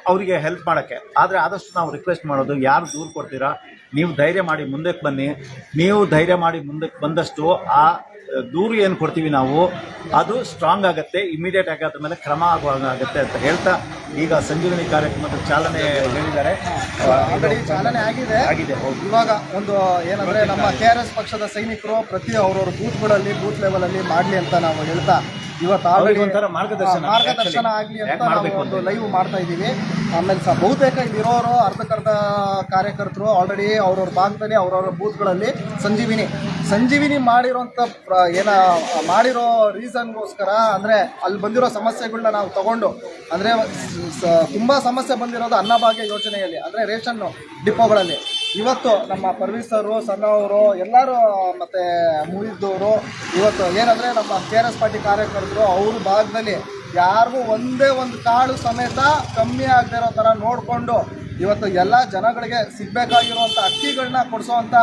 ಅವರಿಗೆ ಹೆಲ್ಪ್ ಮಾಡೋಕ್ಕೆ. ಆದರೆ ಆದಷ್ಟು ನಾವು ರಿಕ್ವೆಸ್ಟ್ ಮಾಡೋದು, ಯಾರು ದೂರು ಕೊಡ್ತೀರಾ? ನೀವು ಧೈರ್ಯ ಮಾಡಿ ಮುಂದಕ್ಕೆ ಬನ್ನಿ. ನೀವು ಧೈರ್ಯ ಮಾಡಿ ಮುಂದಕ್ಕೆ ಬಂದಷ್ಟು ಆ ದೂರು ಏನು ಕೊಡ್ತೀವಿ ನಾವು ಅದು ಸ್ಟ್ರಾಂಗ್ ಆಗುತ್ತೆ ಇಮಿಡಿಯೇಟ್ ಆಗಿ ಅದ್ರ ಮೇಲೆ ಕ್ರಮ ಆಗುವಾಗುತ್ತೆ ಅಂತ ಹೇಳ್ತಾ ಈಗ ಸಂಜೀವನಿ ಕಾರ್ಯಕ್ರಮದ ಚಾಲನೆ ಹೇಳಿದ್ದಾರೆ. ಆಲ್ರೆಡಿ ಚಾಲನೆ ಆಗಿದೆ. ಆಗಿದೆ ಇವಾಗ ಒಂದು ಏನಂದ್ರೆ ನಮ್ಮ ಕೆ ಆರ್ ಎಸ್ ಪಕ್ಷದ ಸೈನಿಕರು ಪ್ರತಿ ಅವ್ರವ್ರ ಬೂತ್ಗಳಲ್ಲಿ ಬೂತ್ ಲೆವೆಲ್ ಅಲ್ಲಿ ಮಾಡ್ಲಿ ಅಂತ ನಾವು ಹೇಳ್ತಾ ಇವತ್ತು ಆಲ್ರೆಡಿ ಒಂಥರ ಮಾರ್ಗದರ್ಶನ ಮಾರ್ಗದರ್ಶನ ಆಗಲಿ ಅಂತ ನಾವು ಒಂದು ಲೈವ್ ಮಾಡ್ತಾ ಇದ್ದೀವಿ. ಆಮೇಲೆ ಸಹ ಬಹುತೇಕ ಇಲ್ಲಿರೋರು ಅರ್ಧಕರ್ಧ ಕಾರ್ಯಕರ್ತರು ಆಲ್ರೆಡಿ ಅವ್ರವ್ರ ಭಾಗದಲ್ಲಿ ಅವ್ರವ್ರ ಬೂತ್ಗಳಲ್ಲಿ ಸಂಜೀವಿನಿ. ಸಂಜೀವಿನಿ ಮಾಡಿರೋಂಥ ಏನ ಮಾಡಿರೋ ರೀಸನ್ಗೋಸ್ಕರ ಅಂದರೆ ಅಲ್ಲಿ ಬಂದಿರೋ ಸಮಸ್ಯೆಗಳನ್ನ ನಾವು ತಗೊಂಡು ಅಂದರೆ ತುಂಬಾ ಸಮಸ್ಯೆ ಬಂದಿರೋದು ಅನ್ನಭಾಗ್ಯ ಯೋಜನೆಯಲ್ಲಿ ಅಂದರೆ ರೇಷನ್ನು ಡಿಪೋಗಳಲ್ಲಿ. ಇವತ್ತು ನಮ್ಮ ಪರ್ವೀಸ್ ಸಣ್ಣವರು ಎಲ್ಲರೂ ಮತ್ತೆ ಮುಗಿದವರು, ಇವತ್ತು ಏನಂದ್ರೆ ನಮ್ಮ ಕೆ ಆರ್ ಎಸ್ ಪಾರ್ಟಿ ಕಾರ್ಯಕರ್ತರು, ಅವ್ರ ಭಾಗದಲ್ಲಿ ಯಾರಿಗೂ ಒಂದೇ ಒಂದು ಕಾಳು ಸಮೇತ ಕಮ್ಮಿ ಆಗದೆ ಇರೋ ಥರ ನೋಡಿಕೊಂಡು ಇವತ್ತು ಎಲ್ಲ ಜನಗಳಿಗೆ ಸಿಗಬೇಕಾಗಿರುವಂಥ ಅಕ್ಕಿಗಳನ್ನ ಕೊಡಿಸೋವಂಥ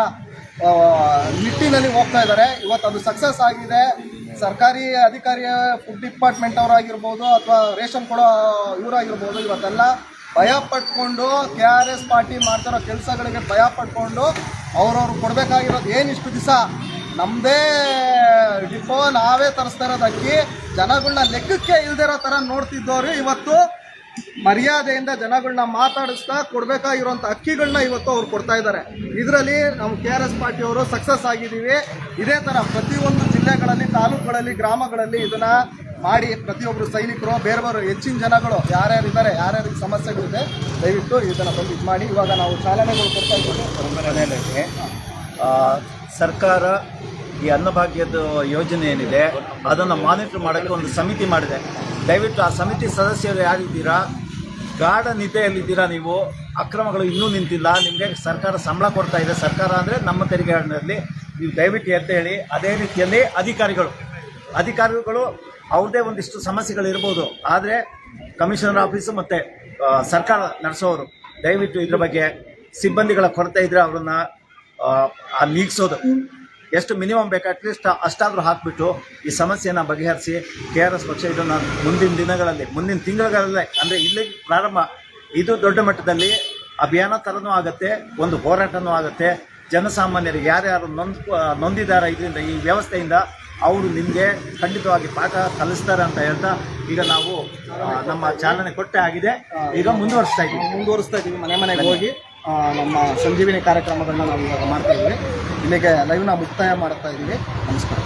ನಿಟ್ಟಿನಲ್ಲಿ ಹೋಗ್ತಾ ಇದ್ದಾರೆ. ಇವತ್ತು ಅದು ಸಕ್ಸಸ್ ಆಗಿದೆ. ಸರ್ಕಾರಿ ಅಧಿಕಾರಿ ಫುಡ್ ಡಿಪಾರ್ಟ್ಮೆಂಟ್ ಅವರಾಗಿರ್ಬೋದು ಅಥವಾ ರೇಷನ್ ಕೊಡೋ ಇವರಾಗಿರ್ಬೋದು ಇವತ್ತೆಲ್ಲ. ಭಯ ಪಟ್ಕೊಂಡು ಕೆ ಆರ್ ಎಸ್ ಪಾರ್ಟಿ ಮಾಡ್ತಿರೋ ಕೆಲಸಗಳಿಗೆ ಭಯ ಪಟ್ಕೊಂಡು ಅವ್ರವ್ರು ಕೊಡಬೇಕಾಗಿರೋದು ಏನು ಇಷ್ಟು ದಿವಸ? ನಮ್ಮದೇ ಡಿಪೋ ನಾವೇ ತರಿಸ್ತಾ ಇರೋದು ಅಕ್ಕಿ. ಜನಗಳನ್ನ ಲೆಕ್ಕಕ್ಕೆ ಇಲ್ದಿರೋ ಥರ ನೋಡ್ತಿದ್ದವ್ರು ಇವತ್ತು. ಮರ್ಯಾದೆಯಿಂದ ಜನಗಳನ್ನ ಮಾತಾಡಿಸ್ತಾ ಕೊಡಬೇಕಾಗಿರುವಂಥ ಅಕ್ಕಿಗಳನ್ನ ಇವತ್ತು ಅವ್ರು ಕೊಡ್ತಾ ಇದ್ದಾರೆ. ಇದರಲ್ಲಿ ನಮ್ಮ ಕೆ ಆರ್ ಎಸ್ ಪಾರ್ಟಿಯವರು ಸಕ್ಸಸ್ ಆಗಿದ್ದೀವಿ. ಇದೇ ಥರ ಪ್ರತಿಯೊಂದು ಜಿಲ್ಲೆಗಳಲ್ಲಿ, ತಾಲೂಕುಗಳಲ್ಲಿ, ಗ್ರಾಮಗಳಲ್ಲಿ ಇದನ್ನ ಮಾಡಿ ಪ್ರತಿಯೊಬ್ಬರು ಸೈನಿಕರು, ಬೇರೆಯವರು ಬೇರೆ ಹೆಚ್ಚಿನ ಜನಗಳು ಯಾರ್ಯಾರು ಇದ್ದಾರೆ, ಯಾರ್ಯಾರಿಗೆ ಸಮಸ್ಯೆಗಳಿದೆ ದಯವಿಟ್ಟು ಇದನ್ನು ಬಂದು ಇದು ಮಾಡಿ. ಇವಾಗ ನಾವು ಚಾಲನೆಗಳು ಕೊಡ್ತಾ ಇದ್ದೀವಿ. ಸರ್ಕಾರ ಈ ಅನ್ನಭಾಗ್ಯದ ಯೋಜನೆ ಏನಿದೆ, ಅದನ್ನು ಮಾನಿಟರ್ ಮಾಡೋಕ್ಕೆ ಒಂದು ಸಮಿತಿ ಮಾಡಿದೆ. ದಯವಿಟ್ಟು ಆ ಸಮಿತಿ ಸದಸ್ಯರು ಯಾರಿದ್ದೀರಾ? ಗಾಢ ನಿದ್ದೆಯಲ್ಲಿದ್ದೀರಾ ನೀವು? ಅಕ್ರಮಗಳು ಇನ್ನೂ ನಿಂತಿಲ್ಲ. ನಿಮಗೆ ಸರ್ಕಾರ ಸಂಬಳ ಕೊಡ್ತಾ ಇದೆ. ಸರ್ಕಾರ ಅಂದರೆ ನಮ್ಮ ತೆರಿಗೆ ನೀವು ದಯವಿಟ್ಟು ಹೇಳಿ. ಅದೇ ರೀತಿಯಲ್ಲಿ ಅಧಿಕಾರಿಗಳು. ಅಧಿಕಾರಿಗಳು ಅವ್ರದ್ದೇ ಒಂದಿಷ್ಟು ಸಮಸ್ಯೆಗಳು ಇರ್ಬೋದು ಆದರೆ ಕಮಿಷನರ್ ಆಫೀಸು ಮತ್ತು ಸರ್ಕಾರ ನಡೆಸೋರು, ದಯವಿಟ್ಟು ಇದ್ರ ಬಗ್ಗೆ ಸಿಬ್ಬಂದಿಗಳ ಕೊರತೆ ಇದ್ದರೆ ಅವ್ರನ್ನ ನೀಗಿಸೋದು. ಎಷ್ಟು ಮಿನಿಮಮ್ ಬೇಕು ಅಟ್ಲೀಸ್ಟ್ ಅಷ್ಟಾದರೂ ಹಾಕಿಬಿಟ್ಟು ಈ ಸಮಸ್ಯೆನ ಬಗೆಹರಿಸಿ, ಕೆ ಆರ್ ಎಸ್ ಪಕ್ಷ ಇದನ್ನು ಮುಂದಿನ ದಿನಗಳಲ್ಲಿ, ಮುಂದಿನ ತಿಂಗಳುಗಳಲ್ಲೇ ಅಂದರೆ ಇಲ್ಲಿ ಪ್ರಾರಂಭ, ಇದು ದೊಡ್ಡ ಮಟ್ಟದಲ್ಲಿ ಅಭಿಯಾನ ಥರನೂ ಆಗುತ್ತೆ, ಒಂದು ಹೋರಾಟನೂ ಆಗುತ್ತೆ. ಜನಸಾಮಾನ್ಯರಿಗೆ ಯಾರ್ಯಾರು ನೊಂದ್ ನೊಂದಿದ್ದಾರೆ ಇದರಿಂದ, ಈ ವ್ಯವಸ್ಥೆಯಿಂದ ಅವರು ನಿಮಗೆ ಖಂಡಿತವಾಗಿ ಪಾಠ ಕಲಿಸ್ತಾರೆ ಅಂತ ಹೇಳ್ತಾ ಈಗ ನಾವು ನಮ್ಮ ಚಾಲನೆ ಕೊಟ್ಟೆ ಆಗಿದೆ. ಈಗ ಮುಂದುವರಿಸ್ತಾ ಇದ್ದೀವಿ. ಮುಂದುವರಿಸ್ತಾ ಇದ್ದೀವಿ. ಮನೆ ಮನೆಗೆ ಹೋಗಿ ನಮ್ಮ ಸಂಜೀವಿನಿ ಕಾರ್ಯಕ್ರಮಗಳನ್ನ ನಾವು ಇವಾಗ ಮಾಡ್ತಾ ಇದ್ದೀವಿ. ಇಲ್ಲಿಗೆ ಲೈವ್ನ ಮುಕ್ತಾಯ ಮಾಡ್ತಾ ಇದ್ದೀವಿ. ನಮಸ್ಕಾರ.